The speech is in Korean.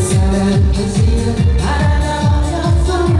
사랑해지는 바라나였어요